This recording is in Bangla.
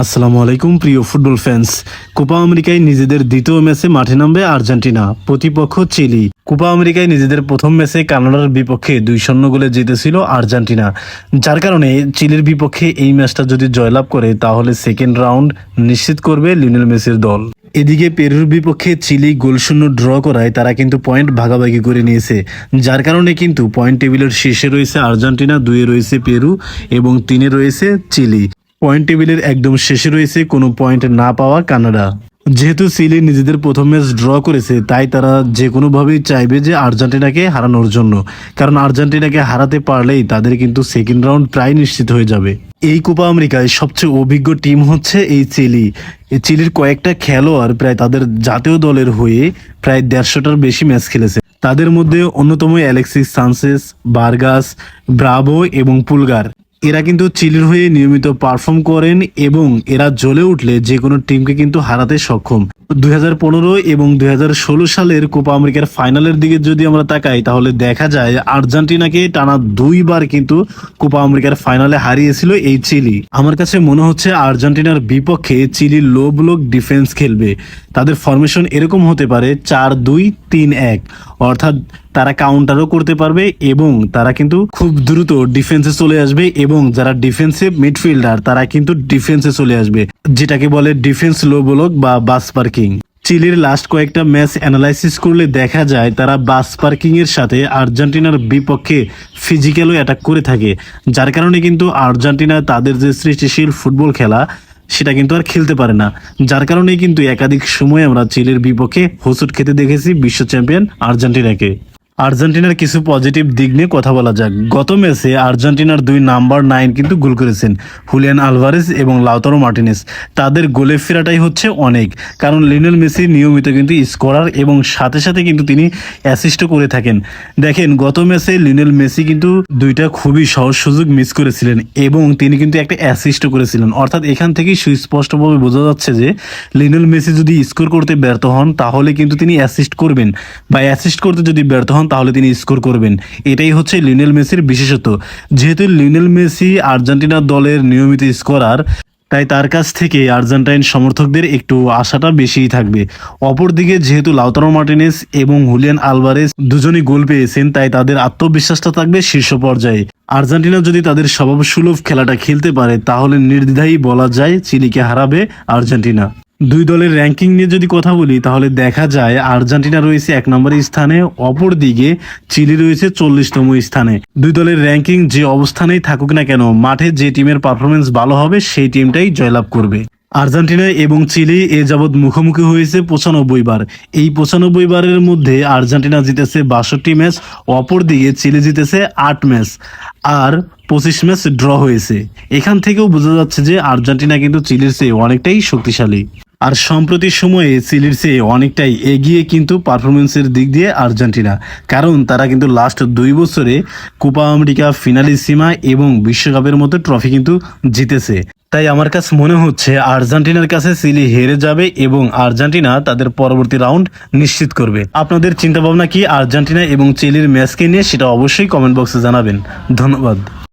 আসসালামু আলাইকুম, প্রিয় ফুটবল ফ্যান্স কোপা আমেরিকায় নিজেদের দ্বিতীয় ম্যাচে মাঠে নামবে আর্জেন্টিনা, প্রতিপক্ষ চিলি। কোপা আমেরিকায় নিজেদের প্রথম ম্যাচে কানাডার বিপক্ষে দুই শূন্য গোলে জিতেছিল আর্জেন্টিনা। যার কারণে চিলির বিপক্ষে এই ম্যাচটা যদি জয়লাভ করে, তাহলে সেকেন্ড রাউন্ড নিশ্চিত করবে লিওনেল মেসির দল। এদিকে পেরুর বিপক্ষে চিলি গোলশূন্য ড্র করায় তারা কিন্তু পয়েন্ট ভাগাভাগি করে নিয়েছে, যার কারণে কিন্তু পয়েন্ট টেবিলের শীর্ষে রয়েছে আর্জেন্টিনা দুয়ে রয়েছে পেরু এবং তিনে রয়েছে চিলি। পয়েন্ট টেবিলের একদম শেষে রয়েছে, কোনো পয়েন্ট না পাওয়া কানাডা। যেহেতু চিলি নিজেদের প্রথম ম্যাচ ড্র করেছে, তাই তারা যে কোনোভাবেই চাইবে যে আর্জেন্টিনাকে হারানোর জন্য। কারণ আর্জেন্টিনাকে হারাতে পারলেই তাদের কিন্তু সেকেন্ড রাউন্ড প্রায় নিশ্চিত হয়ে যাবে। এই কোপা আমেরিকায় সবচেয়ে অভিজ্ঞ টিম হচ্ছে এই চিলি এই চিলির কয়েকটা খেলোয়াড় প্রায় তাদের জাতীয় দলের হয়ে প্রায় দেড়শোটার বেশি ম্যাচ খেলেছে। তাদের মধ্যে অন্যতম অ্যালেক্সিস সানসেস বার্গাস, ব্রাভো এবং পুলগার। এরা কিন্তু চিলির হয়ে নিয়মিত পারফর্ম করেন এবং এরা জ্বলে উঠলে যে কোনো টিমকে কিন্তু হারাতে সক্ষম। দুই এবং দু হাজার ষোলো সালের কোপা আমেরিকার ফাইনালের দিকে যদি আমরা তাকাই, তাহলে দেখা যায় আর্জেন্টিনাকে টানা দুইবার কিন্তু কোপা আমেরিকার ফাইনালে হারিয়েছিল এই চিলি। আমার কাছে মনে হচ্ছে আর্জেন্টিনার বিপক্ষে চিলি লো ব্লক ডিফেন্স খেলবে। তাদের ফরমেশন এরকম হতে পারে চার দুই তিন এক। অর্থাৎ তারা কাউন্টারও করতে পারবে এবং তারা কিন্তু খুব দ্রুত ডিফেন্সে চলে আসবে এবং যারা ডিফেন্সিভ মিডফিল্ডার তারা কিন্তু ডিফেন্সে চলে আসবে। যেটাকে বলে ডিফেন্স লো ব্লক বা বাস পার্কিং চিলির লাস্ট কয়েকটা ম্যাচ অ্যানালাইসিস করলে দেখা যায় তারা বাস পার্কিং এর সাথে আর্জেন্টিনার বিপক্ষে ফিজিক্যালও অ্যাটাক করে থাকে। যার কারণে কিন্তু আর্জেন্টিনা তাদের যে সৃষ্টিশীল ফুটবল খেলা, সেটা কিন্তু আর খেলতে পারে না। যার কারণেই কিন্তু একাধিক সময় আমরা চিলের বিপক্ষে হোসুট খেতে দেখেছি বিশ্ব চ্যাম্পিয়ন আর্জেন্টিনাকে। আর্জেন্টিনার কিছু পজিটিভ দিক নিয়ে কথা বলা যাক। গত ম্যাচে আর্জেন্টিনার দুই নাম্বার নাইন কিন্তু গোল করেছেন হুলিয়ান আলভারেজ এবং লাউতারো মার্টিনেস। তাদের গোলে ফেরাটাই হচ্ছে অনেক, কারণ লিওনেল মেসি নিয়মিত কিন্তু স্কোরার এবং সাথে সাথে কিন্তু তিনি অ্যাসিস্টও করে থাকেন। দেখেন, গত ম্যাচে লিওনেল মেসি কিন্তু দুইটা খুবই সহজ সুযোগ মিস করেছিলেন এবং তিনি কিন্তু একটা অ্যাসিস্টও করেছিলেন। অর্থাৎ এখান থেকেই সুস্পষ্টভাবে বোঝা যাচ্ছে যে, লিওনেল মেসি যদি স্কোর করতে ব্যর্থ হন, তাহলে কিন্তু তিনি অ্যাসিস্ট করবেন। বা অ্যাসিস্ট করতে যদি ব্যর্থ হন তাহলে তিনি স্কোর করবেন। এটাই হচ্ছে লিওনেল মেসির বিশেষত্ব। যেহেতু লিওনেল মেসি আর্জেন্টিনা দলের নিয়মিত স্কোরার, তাই তার কাছ থেকে আর্জেন্টাইন সমর্থকদের একটু আশাটা বেশিই থাকবে। অপরদিকে যেহেতু লাউতারো মার্টিনেস এবং হুলিয়ান আলভারেজ দুজনই গোল পেয়েছেন, তাই তাদের আত্মবিশ্বাসটা থাকবে শীর্ষ পর্যায়ে। আর্জেন্টিনা যদি তাদের স্বভাবসুলভ খেলাটা খেলতে পারে, তাহলে নির্দ্বিধাই বলা যায় চিলিকে হারাবে আর্জেন্টিনা। দুই দলের র্যাঙ্কিং নিয়ে যদি কথা বলি, তাহলে দেখা যায় আর্জেন্টিনা রয়েছে এক নম্বর স্থানে অপরদিকে চিলি রয়েছে চল্লিশতম স্থানে। দুই দলের র্যাঙ্কিং যে অবস্থানেই থাকুক না কেন, মাঠে যে টিমের পারফরমেন্স ভালো হবে, সেই টিমটাই জয়লাভ করবে। আর্জেন্টিনা এবং চিলি এ যাবৎ মুখোমুখি হয়েছে পঁচানব্বই বার। এই পঁচানব্বই বারের মধ্যে আর্জেন্টিনা জিতেছে বাষট্টি ম্যাচ অপরদিকে চিলি জিতেছে আট ম্যাচ আর পঁচিশ ম্যাচ ড্র হয়েছে। এখান থেকেও বোঝা যাচ্ছে যে আর্জেন্টিনা কিন্তু চিলির চেয়ে অনেকটাই শক্তিশালী। আর সম্প্রতি সময়ে চিলির চেয়ে অনেকটাই এগিয়ে কিন্তু পারফরমেন্সের দিক দিয়ে আর্জেন্টিনা, কারণ তারা কিন্তু লাস্ট দুই বছরে কোপা আমেরিকা ফিনালি ফিনালিসিমা এবং বিশ্বকাপের মতো ট্রফি কিন্তু জিতেছে। তাই আমার কাছে মনে হচ্ছে আর্জেন্টিনার কাছে চিলি হেরে যাবে এবং আর্জেন্টিনা তাদের পরবর্তী রাউন্ড নিশ্চিত করবে। আপনাদের চিন্তা ভাবনা কি আর্জেন্টিনা এবং চিলির ম্যাচকে নিয়ে সেটা অবশ্যই কমেন্ট বক্সে জানাবেন। ধন্যবাদ।